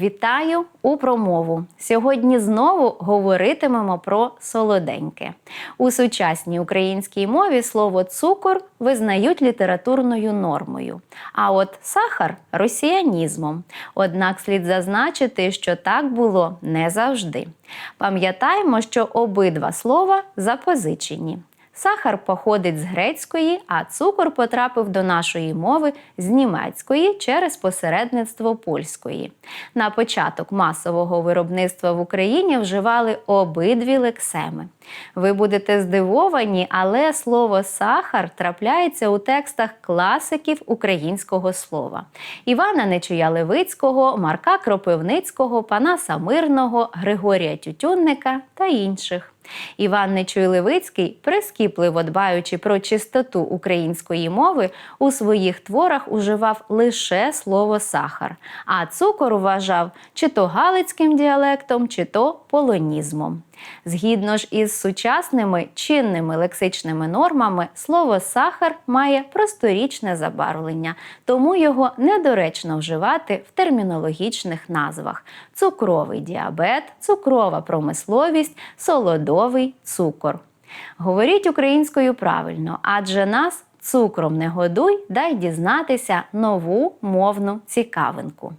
Вітаю у промову. Сьогодні знову говоритимемо про солоденьке. У сучасній українській мові слово цукор визнають літературною нормою, а от сахар росіянізмом. Однак слід зазначити, що так було не завжди. Пам'ятаємо, що обидва слова запозичені. Сахар походить з грецької, а цукор потрапив до нашої мови з німецької через посередництво польської. На початок масового виробництва в Україні вживали обидві лексеми. Ви будете здивовані, але слово сахар трапляється у текстах класиків українського слова: Івана Нечуя Левицького, Марка Кропивницького, Панаса Мирного, Григорія Тютюнника та інших. Іван Нечуй Левицький, прискіпливо дбаючи про чистоту української мови, у своїх творах уживав лише слово сахар, а цукор вважав чи то галицьким діалектом, чи то полонізмом. Згідно ж із сучасними чинними лексичними нормами, слово сахар має просторічне забарвлення, тому його недоречно вживати в термінологічних назвах: цукровий діабет, цукрова промисловість, солодовий цукор. Говоріть українською правильно, адже нас цукром не годуй, дай дізнатися нову мовну цікавинку.